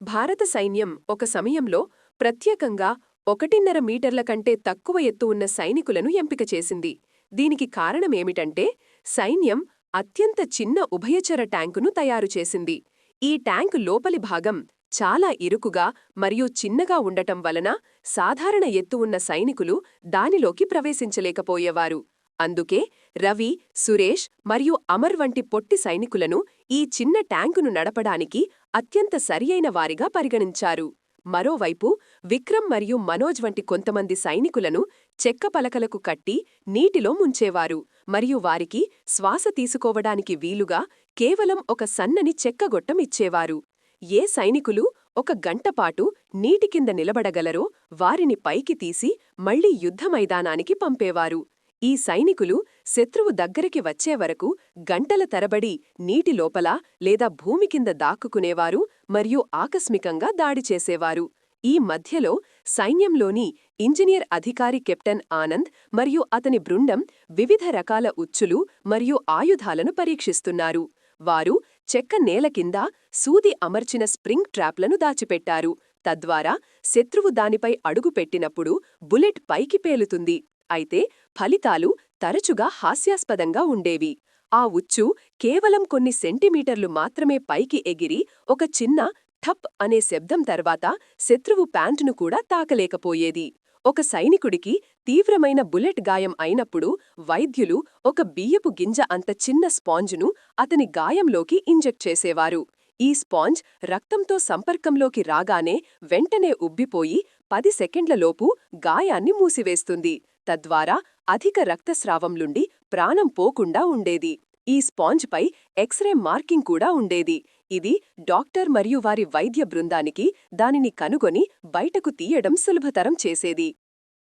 భారత సైన్యం ఒక సమయంలో ప్రత్యేకంగా ఒకటిన్నర మీటర్ల కంటే తక్కువ ఎత్తు ఉన్న సైనికులను ఎంపిక చేసింది. దీనికి కారణమేమిటంటే సైన్యం అత్యంత చిన్న ఉభయచర ట్యాంకును తయారు చేసింది. ఈ ట్యాంకు లోపలి భాగం చాలా ఇరుకుగా మరియు చిన్నగా ఉండటం వలన సాధారణ ఎత్తు ఉన్న సైనికులు దానిలోకి ప్రవేశించలేకపోయేవారు. అందుకే రవి సురేష్ మరియు అమర్ వంటి పొట్టి సైనికులను ఈ చిన్న ట్యాంకును నడపడానికి అత్యంత సరియైన వారిగా పరిగణించారు. మరోవైపు విక్రమ్ మరియు మనోజ్ వంటి కొంతమంది సైనికులను చెక్క పలకలకు కట్టి నీటిలో ముంచేవారు మరియు వారికి శ్వాస తీసుకోవడానికి వీలుగా కేవలం ఒక సన్నని చెక్కగొట్టం ఇచ్చేవారు. ఏ సైనికులు ఒక గంటపాటు నీటి కింద నిలబడగలరో వారిని పైకి తీసి మళ్ళీ యుద్ధ మైదానానికి పంపేవారు. ఈ సైనికులు శత్రువు దగ్గరికి వచ్చే వరకు గంటల తరబడి నీటి లోపల లేదా భూమి కింద దాక్కుకునేవారు మరియు ఆకస్మికంగా దాడి చేసేవారు. ఈ మధ్యలో సైన్యంలోని ఇంజనీర్ అధికారి కెప్టెన్ ఆనంద్ మరియు అతని బృందం వివిధ రకాల ఉచ్చులు మరియు ఆయుధాలను పరీక్షిస్తున్నారు. వారు చెక్క నేల కింద సూది అమర్చిన స్ప్రింగ్ ట్రాప్లను దాచిపెట్టారు. తద్వారా శత్రువు దానిపై అడుగుపెట్టినప్పుడు బుల్లెట్ పైకి పేలుతుంది. అయితే ఫలితాలు తరచుగా హాస్యాస్పదంగా ఉండేవి. ఆ ఉచ్చు కేవలం కొన్ని సెంటీమీటర్లు మాత్రమే పైకి ఎగిరి ఒక చిన్న ఠప్ అనే శబ్దం తర్వాత శత్రువు ప్యాంటును కూడా తాకలేకపోయేది. ఒక సైనికుడికి తీవ్రమైన బుల్లెట్ గాయం అయినప్పుడు వైద్యులు ఒక బియ్యపు గింజ అంత చిన్న స్పాంజును అతని గాయంలోకి ఇంజెక్ట్ చేసేవారు. ఈ స్పాంజ్ రక్తంతో సంపర్కంలోకి రాగానే వెంటనే ఉబ్బిపోయి పది సెకండ్లలోపు గాయాన్ని మూసివేస్తుంది. తద్వారా అధిక రక్తస్రావంలుండి ప్రాణం పోకుండా ఉండేది. ఈ స్పాంజ్పై ఎక్స్రే మార్కింగ్ కూడా ఉండేది. ఇది డాక్టర్ మరియు వారి వైద్య బృందానికి దానిని కనుగొని బయటకు తీయడం సులభతరం చేసేది.